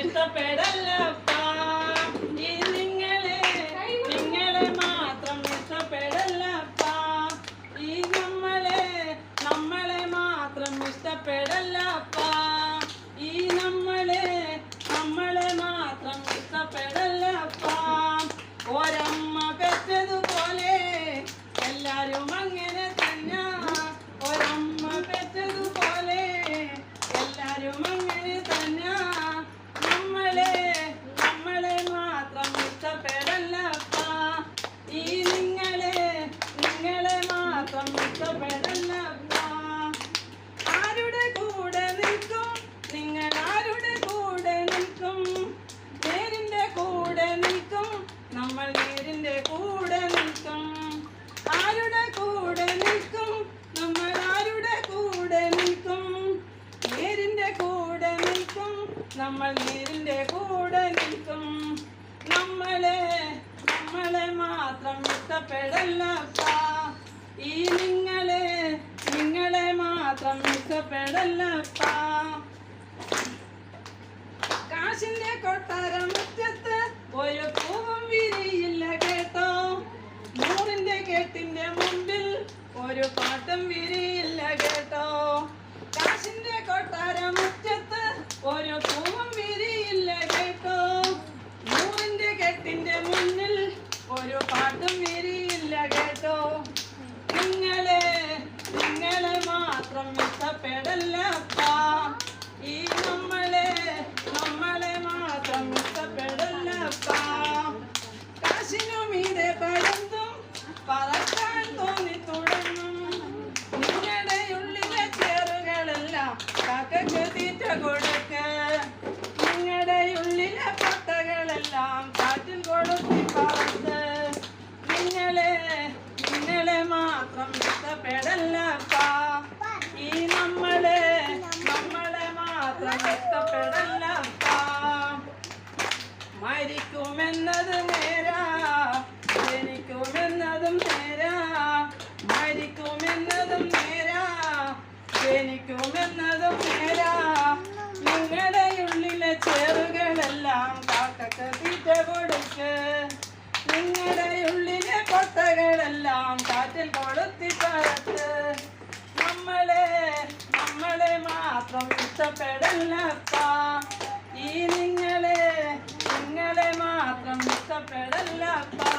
ഇഷ്ടപ്പെടല്ലപ്പാ ഈ നിങ്ങളെ നിങ്ങളെ മാത്രം ഇഷ്ടപ്പെടല്ലപ്പാ ഈ നമ്മളെ നമ്മളെ മാത്രം ഇഷ്ടപ്പെടല്ലപ്പ ഈ നമ്മളെ നമ്മളെ മാത്രം ഇഷ്ടപ്പെടല്ലപ്പാ ഒരമ്മ പെറ്റതുപോലെ എല്ലാരും അങ്ങനെ തന്നെ ഒരമ്മ പെറ്റതുപോലെ എല്ലാരും അങ്ങനെ തന്നെ നമ്മളെ നമ്മളെ മാത്രം ഇഷ്ടപ്പെടല്ലപ്പാ ഈ നിങ്ങളെ നിങ്ങളെ മാത്രം ഇഷ്ടപ്പെടല്ലപ്പാ ആരുടെ കൂടെ നിൽക്കും നിങ്ങൾ ആരുടെ കൂടെ നിൽക്കും നേരിന്റെ കൂടെ നിൽക്കും നമ്മൾ നേരിന്റെ കൂടെ നിൽക്കും. ആരുടെ കൂടെ നിൽക്കും? നമ്മൾ ആരുടെ കൂടെ നിൽക്കും? നേരിന്റെ കൂടെ നിൽക്കും. നമ്മൾ നേരിന്റെ കൂടെ നിൽക്കും. നമ്മളെ നമ്മളെ മാത്രം ഇഷ്ടപ്പെടല്ലപ്പാ ഈ നിങ്ങളെ നിങ്ങളെ മാത്രം ഇഷ്ടപ്പെടല്ലപ്പാ കാശിന്റെ കൊട്ടാരം മുറ്റത്ത് ഒരു പൂവും വിരിയില്ല കേട്ടോ നൂറിന്റെ കെട്ടിന്റെ മുമ്പിൽ ഒരു പാട്ടും വിരിയില്ല കേട്ടോ കാശിന്റെ കൊട്ടാര മുറ്റത്ത് ഒരു പൂവും വിരിയില്ല കേട്ടോ നൂറിന്റെ കെട്ടിന്റെ മുന്നിൽ ഒരു പാട്ടും വിരിയില്ല കേട്ടോ നിങ്ങളെ നിങ്ങളെ മാത്രം ഇഷ്ടപ്പെടല്ലപ്പാ ഈ നമ്മളെ നമ്മളെ മാത്രം ഇഷ്ടപ്പെടല്ലപ്പാ കാശിനുമീതെ പഴന്തും പറക്കാൻ തോന്നി തുടങ്ങും നിങ്ങളുടെ ഉള്ളിലെ ചേറുകളെല്ലാം കാക്കക്ക് തീറ്റ കൊടുക്ക്. നിങ്ങളുടെ ഉള്ളിലെ പട്ടകളെല്ലാം കാറ്റിൽ കൊടുത്തി പറത്ത് നിങ്ങളെ നിങ്ങളെ മാത്രം ഇഷ്ടപ്പെടല്ലപ്പാ. ഈ നമ്മളെ നമ്മളെ മാത്രം ഇഷ്ടപ്പെടല്ലപ്പാ. മരിക്കുമെന്നത് നേരാ. ജനിക്കുമെന്നതും നേരാ. മരിക്കുമെന്നതും നേരാ. ജനിക്കുമെന്നതും നേരാ നിങ്ങളുടെ ഉള്ളിലെ ചേറുകളെല്ലാം കാക്കക്ക് തീറ്റ കൊടുക്ക് നിങ്ങളുടെ ഉള്ളിലെ കൊട്ടകളെല്ലാം കാറ്റിൽ കൊളുത്തി പറത്ത്. നമ്മളെ നമ്മളെ മാത്രം ഇഷ്ടപ്പെടല്ലപ്പാ ഈ നിങ്ങളെ നിങ്ങളെ മാത്രം ഇഷ്ടപ്പെടല്ലപ്പാ